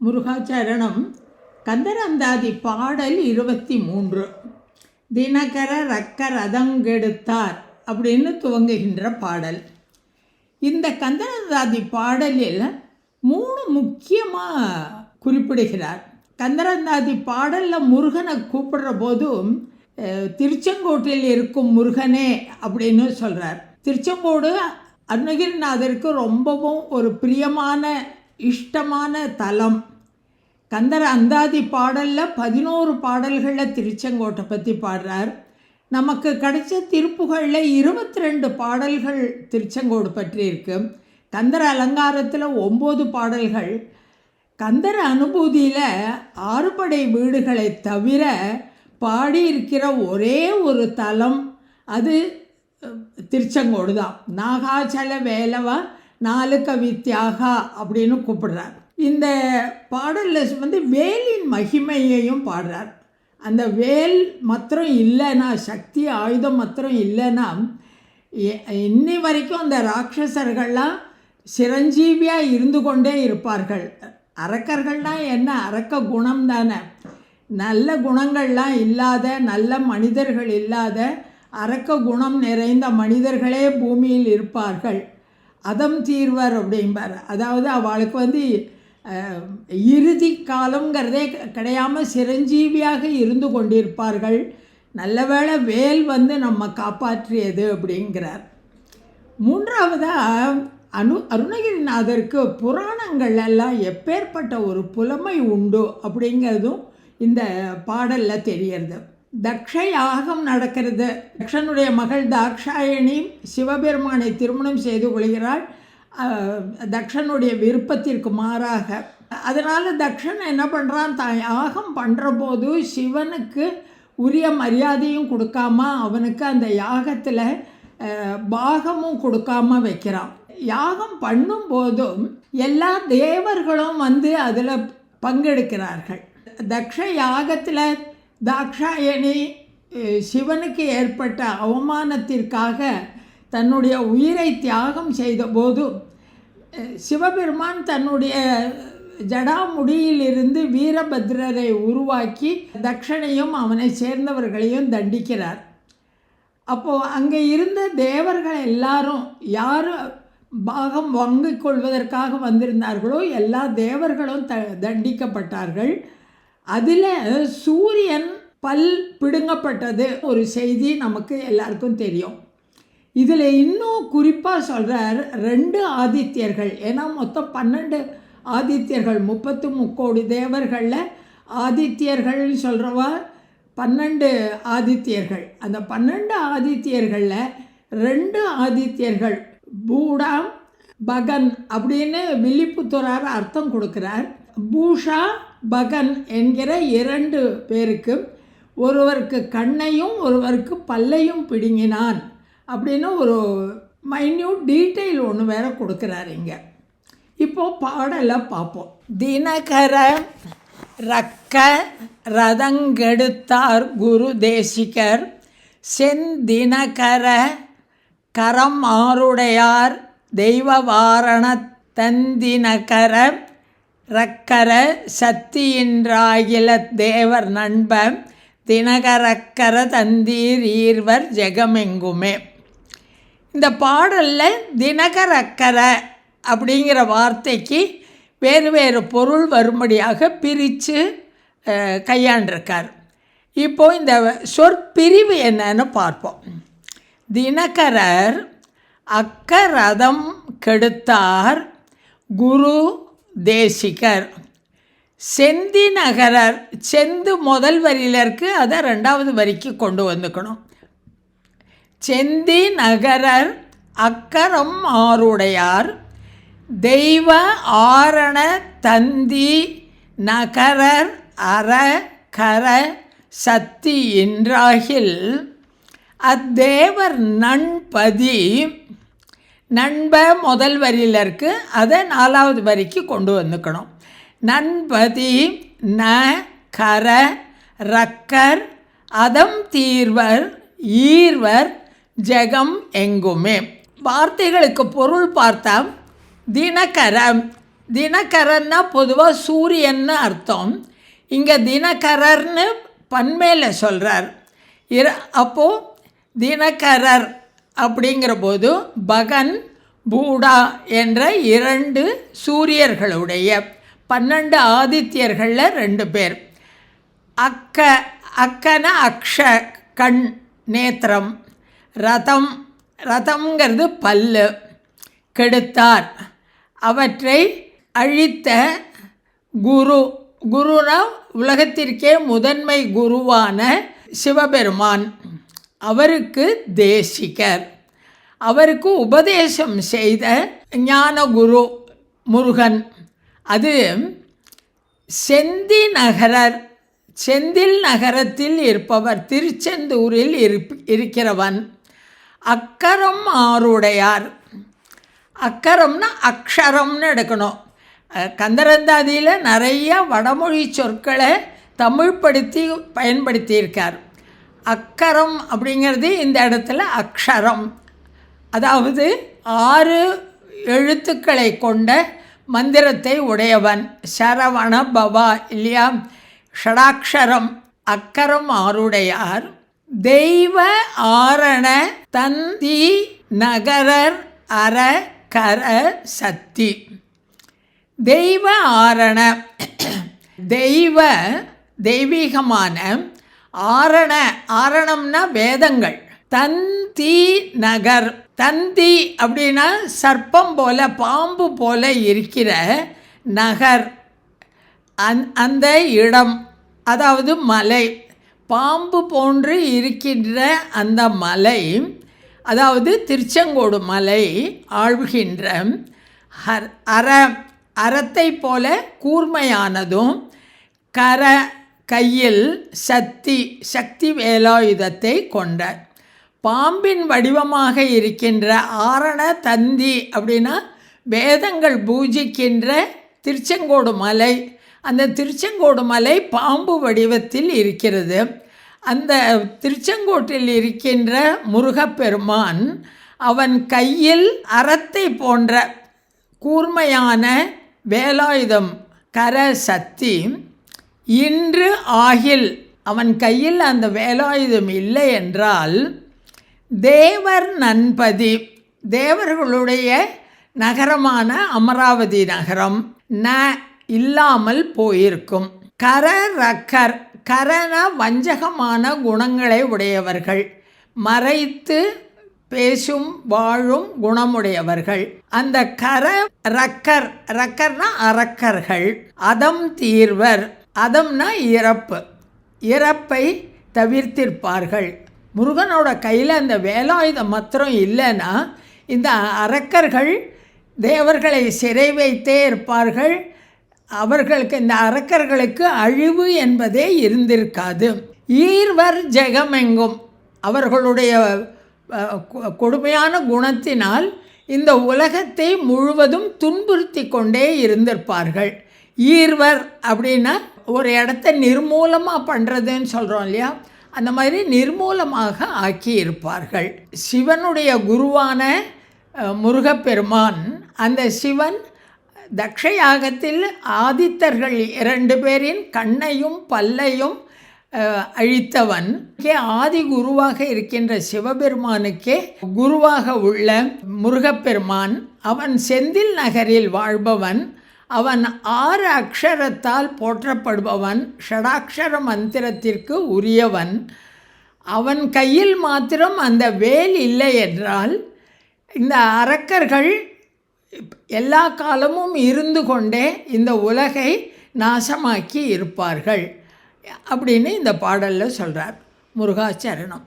முருகாச்சரணம் கந்தரந்தாதி பாடல் இருபத்தி மூன்று தினகர ரக்க ரதங்கெடுத்தார் அப்படின்னு துவங்குகின்ற பாடல். இந்த கந்தரந்தாதி பாடலில் மூணு முக்கியமாக குறிப்பிடுகிறார். கந்தரந்தாதி பாடலில் முருகனை கூப்பிடுற போதும் திருச்செங்கோட்டில் இருக்கும் முருகனே அப்படின்னு சொல்கிறார் திருச்செங்கோடு அருணகிரிநாதருக்கு ரொம்பவும் ஒரு பிரியமான இஷ்டமான தலம். கந்தர அந்தாதி பாடலில் பதினோரு பாடல்களில் திருச்செங்கோட்டை பற்றி பாடுறார். நமக்கு கிடைச்ச திருப்புகளில் இருபத்தி ரெண்டு பாடல்கள் திருச்செங்கோடு பற்றி இருக்கு. கந்தர் அலங்காரத்தில் ஒம்பது பாடல்கள். கந்தர் அனுபூதியில் ஆறுபடை வீடுகளை தவிர பாடியிருக்கிற ஒரே ஒரு தலம் அது திருச்செங்கோடு தான் நாகாச்சல வேலவா நாலு கவித்யாகா அப்படின்னு கூப்பிடுறார். இந்த பாடலில் வந்து வேலின் மகிமையையும் பாடுறார். அந்த வேல் மாத்திரம் இல்லைன்னா சக்தி ஆயுதம் மாத்திரம் இல்லைன்னா இன்னி வரைக்கும் அந்த ராட்சசர்கள்லாம் சிரஞ்சீவியாக இருந்து கொண்டே இருப்பார்கள். அரக்கர்கள்னால் என்ன? அரக்க குணம் தானே. நல்ல குணங்கள்லாம் இல்லாத நல்ல மனிதர்கள் இல்லாத அரக்க குணம் நிறைந்த மனிதர்களே பூமியில் இருப்பார்கள். அதம் தீர்வர் அப்படிம்பார். அதாவது அவளுக்கு வந்து இறுதி காலங்கிறதே க- சிரஞ்சீவியாக இருந்து கொண்டிருப்பார்கள். நல்ல வேளை வேல் வந்து நம்ம காப்பாற்றியது அப்படிங்கிறார். மூன்றாவதாக அனு அருணகிரிநாதருக்கு புராணங்கள் எல்லாம் எப்பேற்பட்ட ஒரு புலமை உண்டு அப்படிங்கிறதும் இந்த பாடலில் தெரியறது. தக்ஷ யாகம் நடக்கிறது. தக்ஷனுடைய மகள் தாக்ஷாயணி சிவபெருமானை திருமணம் செய்து கொள்கிறாள். தக்ஷனுடைய விருப்பத்திற்கு மாறாக. அதனால் தக்ஷன் என்ன பண்ணுறான் தான் யாகம் பண்ணுற போது சிவனுக்கு உரிய மரியாதையும் கொடுக்காம அவனுக்கு அந்த யாகத்தில் பாகமும் கொடுக்காம வைக்கிறான். யாகம் பண்ணும்போதும் எல்லா தேவர்களும் வந்து அதில் பங்கெடுக்கிறார்கள். தக்ஷ யாகத்தில் தாக்ஷாயணி சிவனுக்கு ஏற்பட்ட அவமானத்திற்காக தன்னுடைய உயிரை தியாகம் செய்தபோது சிவபெருமான் தன்னுடைய ஜடாமுடியிலிருந்து வீரபத்ரரை உருவாக்கி தக்ஷனையும் அவனை சேர்ந்தவர்களையும் தண்டிக்கிறார். அப்போது அங்கே இருந்த தேவர்கள் எல்லாரும் யார் பாகம் வாங்கிக் கொள்வதற்காக வந்திருந்தார்களோ எல்லா தேவர்களும் த தண்டிக்கப்பட்டார்கள். அதில் சூரியன் பல் பிடுங்கப்பட்டது ஒரு செய்தி நமக்கு எல்லாருக்கும் தெரியும். இதில் இன்னும் குறிப்பாக சொல்கிறார் ரெண்டு ஆதித்யர்கள். ஏன்னா மொத்தம் பன்னெண்டு ஆதித்யர்கள் முப்பத்து முக்கோடி தேவர்களில் ஆதித்யர்கள்னு சொல்கிறவா பன்னெண்டு ஆதித்யர்கள். அந்த பன்னெண்டு ஆதித்யர்களில் ரெண்டு ஆதித்யர்கள் பூடாம் பகன் அப்படின்னு வில்லிபுத்தூரார் அர்த்தம் கொடுக்குறார். பூஷா பகன் என்கிற இரண்டு பேருக்கும் ஒருவருக்கு கண்ணையும் ஒருவருக்கு பல்லையும் பிடுங்கினான் அப்படின்னு ஒரு மைன்யூட் டீட்டெயில் ஒன்று வேற கொடுக்குறாரு இங்கே. இப்போ பாடலை பார்ப்போம். தினகர ரக்க ரதங்கெடுத்தார் குரு தேசிகர். செந்தினகர கரம் ஆருடையார் தெய்வ வாரண தந்தினகர ரக்கர சத்தியின்றாகில தேவர் நண்ப தினகரக்கர தந்தீர் ஈர்வர் ஜெகமெங்குமே. இந்த பாடலில் தினகரக்கர அப்படிங்கிற வார்த்தைக்கு வேறு வேறு பொருள் வரும்படியாக பிரித்து கையாண்டிருக்கார். இப்போ இந்த சொற்பிரிவு என்னன்னு பார்ப்போம். தினகரர் அக்கரதம் கெடுத்தார் குரு தேசிகர். செந்தி நகரர் செந்து முதல் வரியிலருக்கு அதை ரெண்டாவது வரிக்கு கொண்டு வந்துக்கணும். செந்தி நகரர் அக்கரம் ஆருடையார் தெய்வ ஆரண தந்தி நகரர் அற கர சத்தி என்றாகில் அத்தேவர் நண்பதி நண்ப முதல் வரியில் இருக்குது அதை நாலாவது வரிக்கு கொண்டு வந்துக்கணும். நண்பதி ந கர ரக்கர் அதம் தீர்வர் ஈர்வர் ஜெகம் எங்குமே. வார்த்தைகளுக்கு பொருள் பார்த்தா தினகரம். தினகரன்னா பொதுவாக சூரியன்னு அர்த்தம். இங்கே தினகரர்னு பன்மேல சொல்கிறார் இர அப்போது தினகரர் அப்படிங்கிற போது பகன் பூடா என்ற இரண்டு சூரியர்களுடைய பன்னெண்டு ஆதித்யர்களில் ரெண்டு பேர். அக்க அக்கன அக்ஷ கண் நேத்திரம். ரதம் ரதம்ங்கிறது பல்லு. கெடுத்தார். அவற்றை அழித்த குரு குருனா உலகத்திற்கே முதன்மை குருவான சிவபெருமான். அவருக்கு தேசிகர். அவருக்கு உபதேசம் செய்த ஞானகுரு முருகன். அது செந்தி நகரர் செந்தில் நகரத்தில் இருப்பவர் திருச்செந்தூரில் இருப் இருக்கிறவன். அக்கரம் ஆருடையார். அக்கரம்னா அக்ஷரம்னு எடுக்கணும். கந்தரந்தாதியில் நிறைய வடமொழி சொற்களை தமிழ்படுத்தி பயன்படுத்தியிருக்கார். அக்கரம் அப்படிங்கிறது இந்த இடத்துல அக்ஷரம். அதாவது ஆறு எழுத்துக்களை கொண்ட மந்திரத்தை உடையவன். சரவண பவா இல்லையா? ஷடாக்ஷரம். அக்கரம் ஆருடையார். தெய்வ ஆரண தந்தி நகரர் அர கர சக்தி தெய்வ ஆரண. தெய்வ தெய்வீகமான ஆரண ஆரணம்னா வேதங்கள். தந்தி நகர். தந்தி அப்படின்னா சர்ப்பம் போல பாம்பு போல இருக்கிற நகர். அந் அந்த இடம் அதாவது மலை. பாம்பு போன்று இருக்கின்ற அந்த மலை அதாவது திருச்செங்கோடு மலை ஆழ்கின்ற ஹர் அற அறத்தை போல கூர்மையானதும் கர கையில் சக்தி சக்தி வேலாயுதத்தை கொண்ட பாம்பின் வடிவமாக இருக்கின்ற ஆரண தந்தி அப்படின்னா வேதங்கள் பூஜிக்கின்ற திருச்செங்கோடு மலை. அந்த திருச்செங்கோடு மலை பாம்பு வடிவத்தில் இருக்கிறது. அந்த திருச்செங்கோட்டில் இருக்கின்ற முருகப்பெருமான் அவன் கையில் அறத்தை போன்ற கூர்மையான வேலாயுதம் கர சக்தி இன்று ஆகில் அவன் கையில் அந்த வேலாயுதம் இல்லை என்றால் தேவர் நண்பதி தேவர்களுடைய நகரமான அமராவதி நகரம் ந இல்லாமல் போயிருக்கும். கர ரக்கர் கரண வஞ்சகமான குணங்களை உடையவர்கள் மறைத்து பேசும் வாழும் குணமுடையவர்கள். அந்த கர ரக்கர் ரக்கர்னா அரக்கர்கள் அதம் தீர்வர். அதம்னா இறப்பு. இறப்பை தவிர்த்திருப்பார்கள். முருகனோட கையில் அந்த வேலாயுதம் மாத்திரம் இல்லைன்னா இந்த அரக்கர்கள் தேவர்களை சிறை வைத்தே இருப்பார்கள். அவர்களுக்கு இந்த அரக்கர்களுக்கு அழிவு என்பதே இருந்திருக்காது. ஈர்வர் ஜெகமெங்கும். அவர்களுடைய கொடுமையான குணத்தினால் இந்த உலகத்தை முழுவதும் துன்புறுத்தி கொண்டே இருந்திருப்பார்கள். ஈர்வர் அப்படின்னா ஒரு இடத்த நிர்மூலமாக பண்ணுறதுன்னு சொல்கிறோம் இல்லையா? அந்த மாதிரி நிர்மூலமாக ஆக்கி இருப்பார்கள் சிவனுடைய குருவான முருகப்பெருமான் அந்த சிவன் தக்ஷயாகத்தில் ஆதித்தர்கள் இரண்டு பேரின் கண்ணையும் பல்லையும் அழித்தவன். கே ஆதி குருவாக இருக்கின்ற சிவபெருமானுக்கே குருவாக உள்ள முருகப்பெருமான் அவன் செந்தில் நகரில் வாழ்பவன். அவன் ஆறு அக்ஷரத்தால் போற்றப்படுபவன் ஷடாக்ஷர மந்திரத்திற்கு உரியவன். அவன் கையில் மாத்திரம் அந்த வேல் இல்லை என்றால் இந்த அரக்கர்கள் எல்லா காலமும் இருந்து கொண்டே இந்த உலகை நாசமாக்கி இருப்பார்கள் அப்படின்னு இந்த பாடலில் சொல்கிறார் முருகாச்சரணம்.